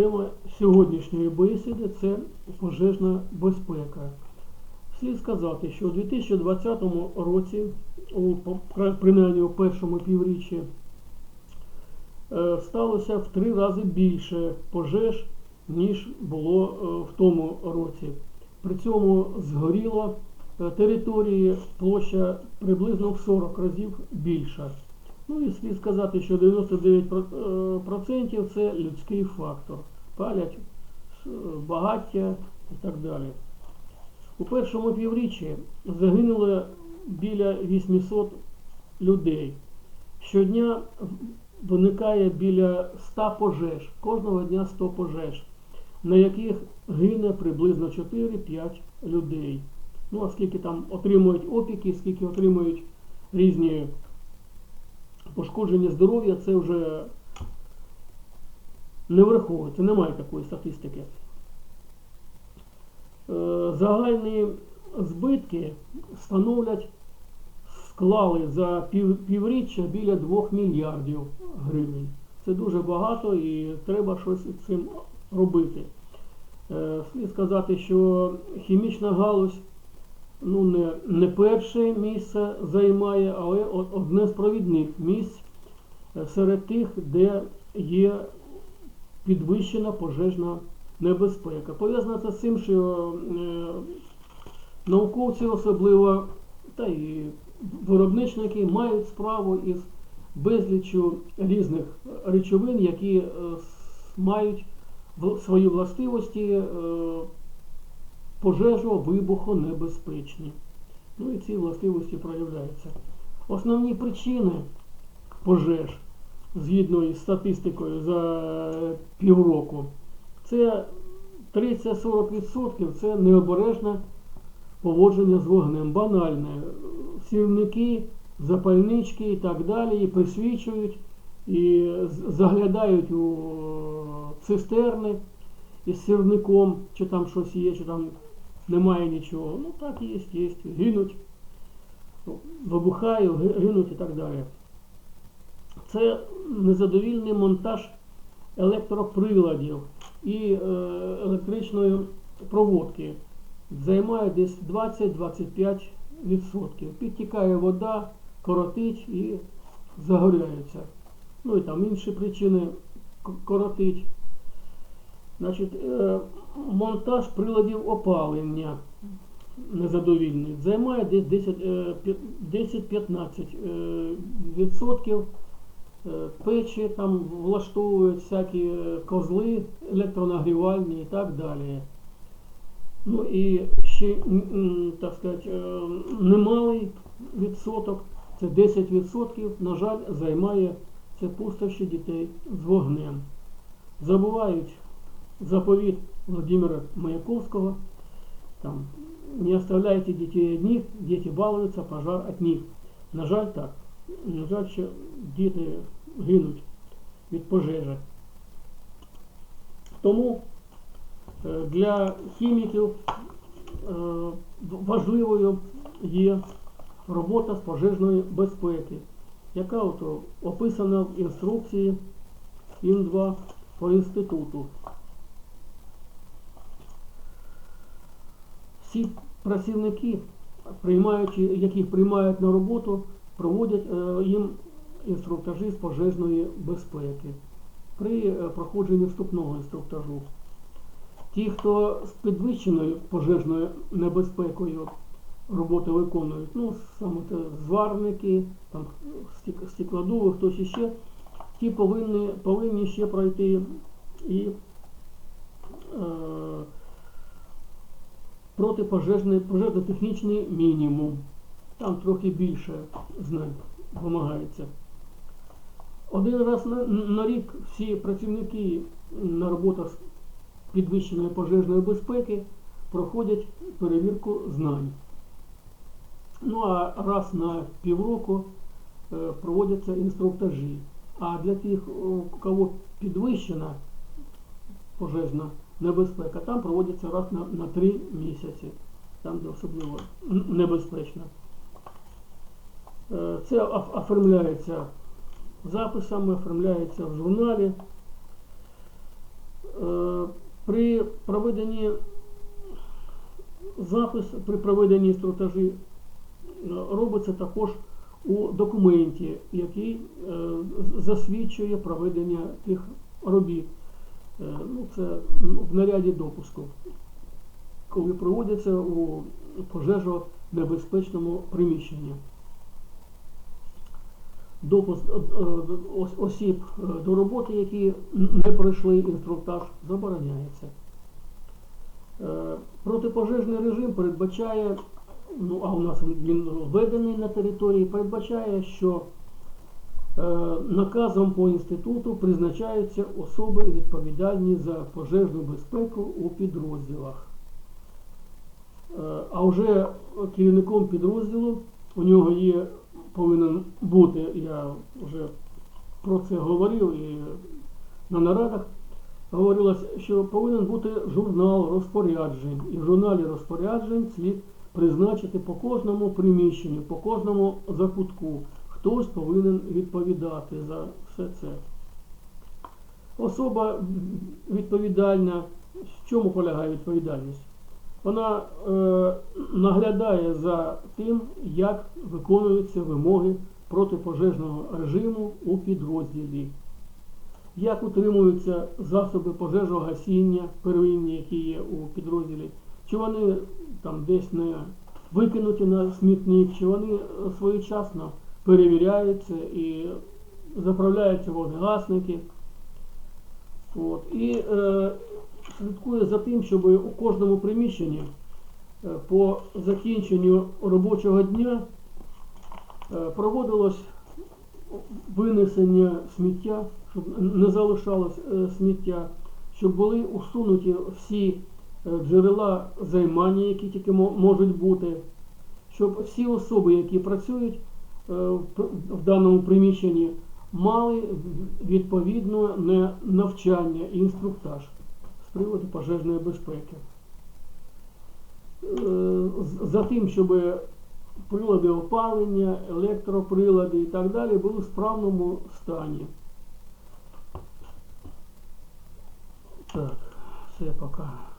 Тема сьогоднішньої бесіди це пожежна безпека. Слід сказати, що у 2020 році, у, принаймні у першому півріччі, е, сталося в три рази більше пожеж, ніж було е, в тому році. При цьому згоріло е, території площа приблизно в 40 разів більша. Ну і слід сказати, що 99% це людський фактор. Палять е, багаття і так далі. У першому півріччі загинуло біля 800 людей. Щодня виникає біля 100 пожеж, кожного дня 100 пожеж, на яких гине приблизно 4-5 людей. Ну, а скільки там отримують опіки, скільки отримують різні пошкодження здоров'я, це вже не враховується, немає такої статистики. Е, Загальні збитки становлять, склали за пів, півріччя біля 2 мільярдів гривень. Це дуже багато і треба щось з цим робити. Е, Слід сказати, що хімічна галузь ну, не, не перше місце займає, але одне з провідних місць е, серед тих, де є підвищена пожежна небезпека. Пов'язано це з тим, що е, науковці особливо, та і виробничники мають справу із безліччю різних речовин, які е, мають свої властивості е, пожежо вибухонебезпечні. Ну і ці властивості проявляються. Основні причини пожеж, згідно із статистикою за півроку, це 30-40% це необережне поводження з вогнем. Банальне. Сірники, запальнички і так далі, і присвічують, і заглядають у цистерни із сірником, чи там щось є, чи там немає нічого. Ну так є, є, гинуть, вибухає, ги- гинуть і так далі. Це незадовільний монтаж електроприладів і е, електричної проводки. Займає десь 20-25%. Підтікає вода, коротить і загоряється. Ну і там інші причини коротить. Значить, е, монтаж приладів опалення незадовільний займає десь 10, е, пі- 10-15 е, відсотків. Е, Печі там влаштовують всякі козли електронагрівальні і так далі. Ну і ще, так сказати, немалий відсоток, це 10%, на жаль, займає це пустощі дітей з вогнем. Забувають заповіт Владимира Маяковского, там, не оставляйте детей одних, дети балуются, пожар от них. На жаль, так. На жаль, що діти гинуть від пожежі. Тому е, для хіміків е, важливою є робота з пожежної безпеки, яка описана в інструкції ІН-2 по інституту. Всі працівники, приймаючи, яких приймають на роботу, проводять е, їм інструктажі з пожежної безпеки при е, проходженні вступного інструктажу. Ті, хто з підвищеною пожежною небезпекою роботи виконують, ну саме зварники, там стеклодуви, хтось іще, ті повинні, повинні ще пройти і е, протипожежний пожежно-технічний мінімум. Там трохи більше знань вимагається. Один раз на, на рік всі працівники на роботах з підвищеної пожежної безпеки проходять перевірку знань. Ну а раз на півроку е, проводяться інструктажі. А для тих, у кого підвищена пожежна небезпека, там проводяться раз на, на три місяці, там де особливо небезпечно. Е, Це оформляється записами, оформляється в журналі. Е, При проведенні запис, при проведенні інструктажі е, робиться також у документі, який засвідчує проведення тих робіт. Е, Ну, це в наряді допуску, коли проводяться у пожежонебезпечному приміщенні. Допуск е, е, ос- осіб до роботи, які не пройшли інструктаж, забороняється. Протипожежний режим передбачає, ну а у нас він введений на території, передбачає, що наказом по інституту призначаються особи відповідальні за пожежну безпеку у підрозділах. Е, А вже керівником підрозділу у нього є, повинен бути, я вже про це говорив і на нарадах говорилось, що повинен бути журнал розпоряджень. І в журналі розпоряджень слід призначити по кожному приміщенню, по кожному закутку. Хтось повинен відповідати за все це. Особа відповідальна, в чому полягає відповідальність? Вона е, наглядає за тим, як виконуються вимоги протипожежного режиму у підрозділі як утримуються засоби пожежного гасіння первинні, які є у підрозділі, чи вони там десь не викинуті на смітник, чи вони своєчасно перевіряються і заправляються вогнегасники. От. І е, слідкує за тим, щоб у кожному приміщенні е, по закінченню робочого дня е, проводилось винесення сміття, щоб не залишалось е, сміття, щоб були усунуті всі е, джерела займання, які тільки можуть бути, щоб всі особи, які працюють в даному приміщенні, мали відповідно не навчання і інструктаж з приводу пожежної безпеки. Е, За тим, щоб прилади опалення, електроприлади і так далі були в справному стані. Так, все пока.